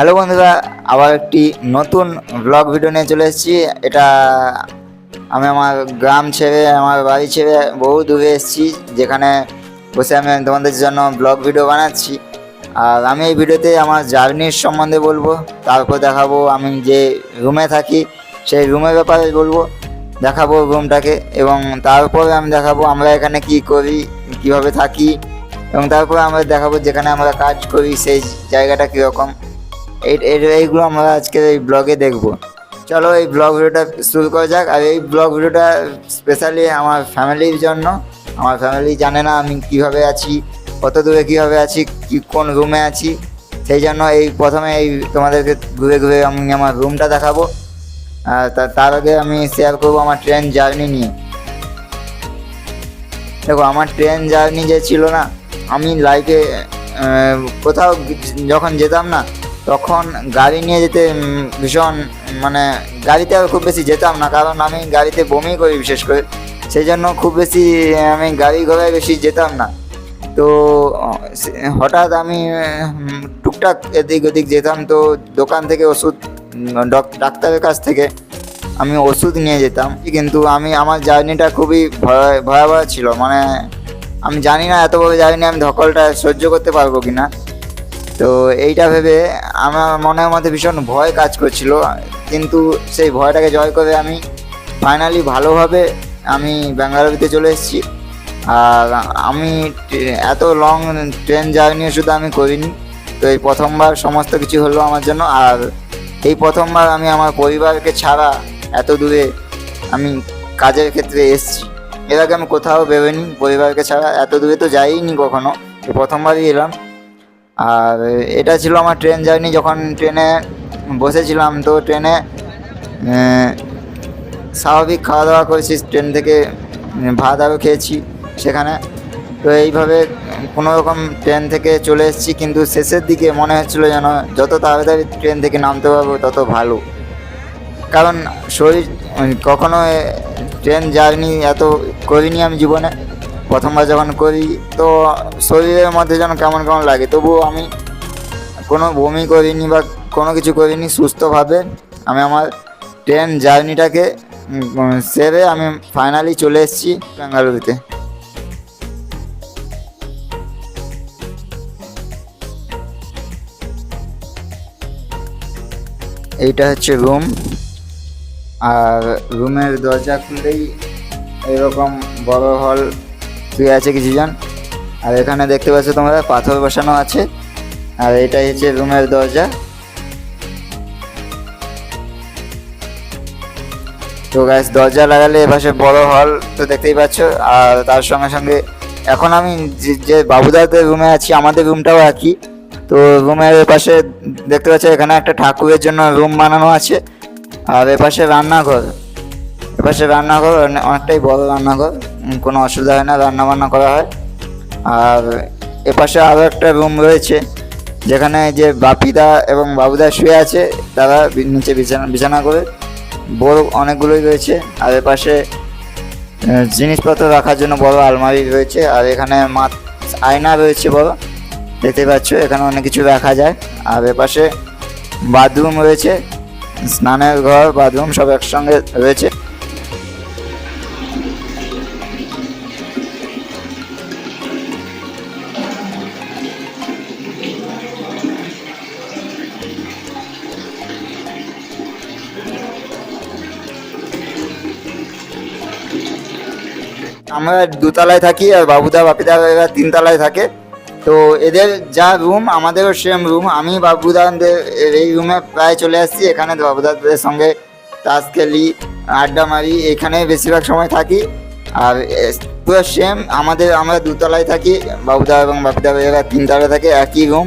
Hello বন্ধুরা, আবার একটি নতুন ব্লগ ভিডিও নিয়ে চলে এসেছি। এটা আমি আমার গ্রাম ছেড়ে, আমার বাড়ি ছেড়ে বহু দূরে এসেছি, যেখানে বসে আমি তোমাদের জন্য ব্লগ ভিডিও বানাচ্ছি। আর আমি এই ভিডিওতে আমার জার্নির সম্বন্ধে বলব, তারপর দেখাবো আমি যে রুমে থাকি, সেই রুমের ব্যাপারে বলব, দেখাবো রুমটাকে এবং তারপরে আমি দেখাবো আমরা এখানে কি করি, কীভাবে থাকি এবং তারপরে আমরা দেখাবো যেখানে আমরা কাজ করি, সেই জায়গাটা কীরকম। এইগুলো আমরা আজকের এই ব্লগে দেখব। চলো এই ব্লগ ভিডিওটা শুরু করা যাক। আর এই ব্লগ ভিডিওটা স্পেশালি আমার ফ্যামিলির জন্য। আমার ফ্যামিলি জানে না আমি কীভাবে আছি, কত দূরে কীভাবে আছি, কি কোন রুমে আছি। সেই জন্য এই প্রথমে এই তোমাদেরকে ঘুরে ঘুরে আমি আমার রুমটা দেখাবো। তার আগে আমি শেয়ার করব আমার ট্রেন জার্নি নিয়ে। দেখো, আমার ট্রেন জার্নি যে ছিল না, আমি লাইফে কোথাও যখন যেতাম না তখন গাড়ি নিয়ে যেতে ভীষণ মানে গাড়িতে আর খুব বেশি যেতাম না, কারণ আমি গাড়িতে বমি করি বিশেষ করে। সেই জন্য খুব বেশি, আমি গাড়ি ঘোড়ায় বেশি যেতাম না। তো, হঠাৎ আমি টুকটাক এদিক ওদিক যেতাম, তো দোকান থেকে ওষুধ ডাক্তারের কাছ থেকে আমি ওষুধ নিয়ে যেতাম। কিন্তু আমি, আমার জার্নিটা খুবই ভয়, ভয়াবহ ছিল। মানে আমি জানি না এত বড় জার্নি আমি ধকলটা সহ্য করতে পারব কি না তো এইটা ভেবে আমার মনের মধ্যে ভীষণ ভয় কাজ করছিল। কিন্তু সেই ভয়টাকে জয় করে আমি ফাইনালি ভালোভাবে আমি বেঙ্গালুরুতে চলে এসেছি। আর আমি এত লং ট্রেন জার্নি শুধু আমি করিনি। তো এই প্রথমবার সমস্ত কিছু হলো আমার জন্য। আর এই প্রথমবার আমি আমার পরিবারকে ছাড়া এত দূরে আমি কাজের ক্ষেত্রে এসেছি। এর আগে আমি কোথাও বেরোয়নি পরিবারকে ছাড়া। এত দূরে তো যাইনি কখনো। প্রথমবারই এলাম। আর এটা ছিল আমার ট্রেন জার্নি, যখন ট্রেনে বসেছিলাম তো ট্রেনে স্বাভাবিক খাওয়া দাওয়া করেছি, ট্রেন থেকে ভাত আরও খেয়েছি সেখানে। তো এইভাবে কোনো রকম ট্রেন থেকে চলে এসেছি, কিন্তু শেষের দিকে মনে হচ্ছিল যেন যত তাড়াতাড়ি ট্রেন থেকে নামতে পারব, তত ভালো। কারণ শরীর কখনো ট্রেন জার্নি এত করিনি আমি জীবনে। প্রথমবার যখন করি, তো শরীরের মধ্যে যেন কেমন কেমন লাগে, তবুও আমি কোনো বমি করিনি বা কোনো কিছু করিনি, সুস্থভাবে আমি আমার ট্রেন জার্নিটাকে সেরে আমি ফাইনালি চলে এসেছি বেঙ্গালুরুতে এইটা হচ্ছে রুম। আর রুমের দরজা খুললেই এরকম বড় হল শুয়ে আছে কিছুজন আর এখানে দেখতে পাচ্ছ তোমরা, পাথর বসানো আছে। আর এটাই হচ্ছে রুমের দরজা। তো গ্যাস দরজা লাগালে এপাশে বড় হল তো দেখতেই পাচ্ছ। আর তার সঙ্গে সঙ্গে এখন আমি যে- বাবুদাদের রুমে আছি, আমাদের রুমটাও একই। তো রুমের এপাশে দেখতে পাচ্ছ, এখানে একটা ঠাকুরের জন্য রুম বানানো আছে। আর এপাশে রান্নাঘর। এপাশে রান্নাঘর অনেকটাই বড় রান্নাঘর। কোনো অসুবিধা হয় না রান্না বান্না করা হয়। আর এপাশে আরও একটা রুম রয়েছে, যেখানে যে বাপিদা এবং বাবুদা শুয়ে আছে, তারা নিচে বিছানা বিছানা করে। বড় অনেকগুলোই রয়েছে, আর এপাশে জিনিসপত্র রাখার জন্য বড় আলমারি রয়েছে, আর এখানে মা আয়না রয়েছে বড়, দেখতে পাচ্ছ, এখানে অনেক কিছু রাখা যায়। আর এপাশে বাথরুম রয়েছে, স্নানের ঘর, বাথরুম সব একসঙ্গে রয়েছে। আমরা দুতলায় থাকি আর বাবুদা বাপিদা এরা তিনতলায় থাকে। তো এদের যা রুম আমাদেরও সেম রুম আমি বাবুদাদের এই রুমে প্রায় চলে আসছি। এখানে বাবুদাদের সঙ্গে তাস খেলি আড্ডা মারি, এখানে বেশিরভাগ সময় থাকি। আর পুরো সেম আমাদের, আমরা দুতলায় থাকি। বাবুদা এবং বাপিদা এরা তিনতলায় থাকে, একই রুম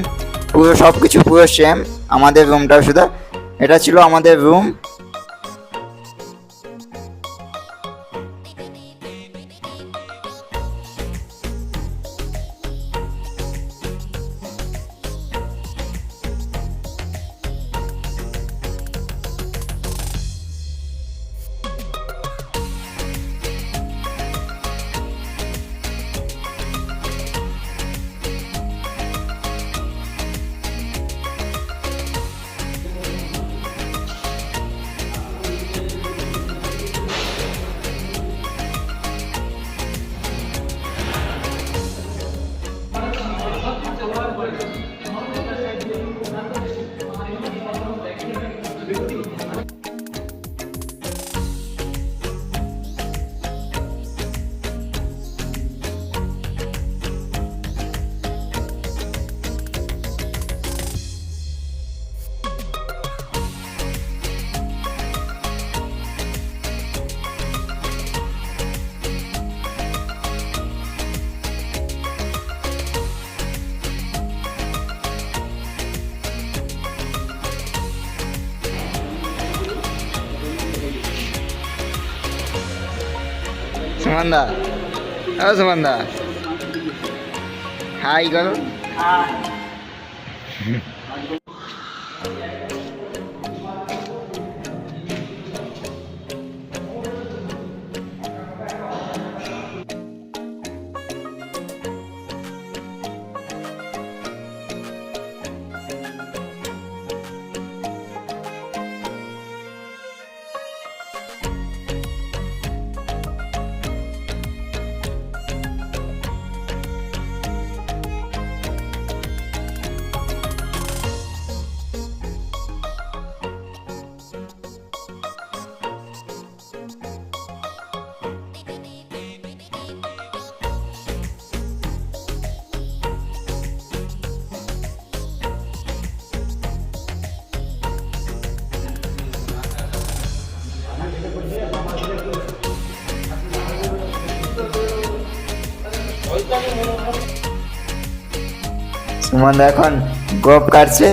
পুরো সব কিছু পুরো সেম আমাদের রুমটাও শুধু এটা ছিল আমাদের রুম সুমন দা ও সুমন দা হাই করো সুমন এখন গোপ কাটছে।